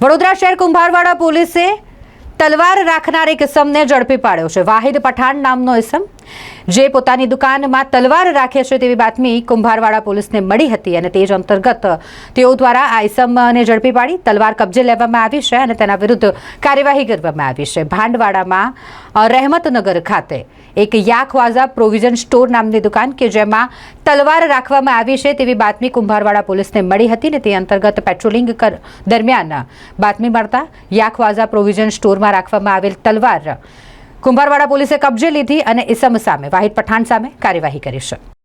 વડોદરા શહેર કુંભારવાડા પોલીસે તલવાર રાખનાર એક ઇસમને ઝડપી પાડ્યો છે. વાહિદ પઠાણ નામનો ઇસમ જે પોતાની દુકાનમાં તલવાર રાખે છે તેવી બાતમી કુંભારવાડા પોલીસને મળી હતી અને તે જ અંતર્ગત તેઓ દ્વારા આ ઇસમને ઝડપી પાડી તલવાર કબજે લેવામાં આવી છે અને તેના વિરુદ્ધ કાર્યવાહી કરવામાં આવી છે. ભાંડવાડામાં રહેમતનગર ખાતે એક યાખવાઝા પ્રોવિઝન સ્ટોર નામની દુકાન કે જેમાં તલવાર રાખવામાં આવી છે તેવી બાતમી કુંભારવાડા પોલીસને મળી હતી ને તે અંતર્ગત પેટ્રોલિંગ દરમિયાન બાતમી મળતા યાખવાઝા પ્રોવિઝન સ્ટોરમાં રાખવામાં આવેલ તલવાર કુંભારવાડા પોલીસે કબજે લીધી અને ઇસમ સામે વાહિદ પઠાણ સામે કાર્યવાહી કરી છે.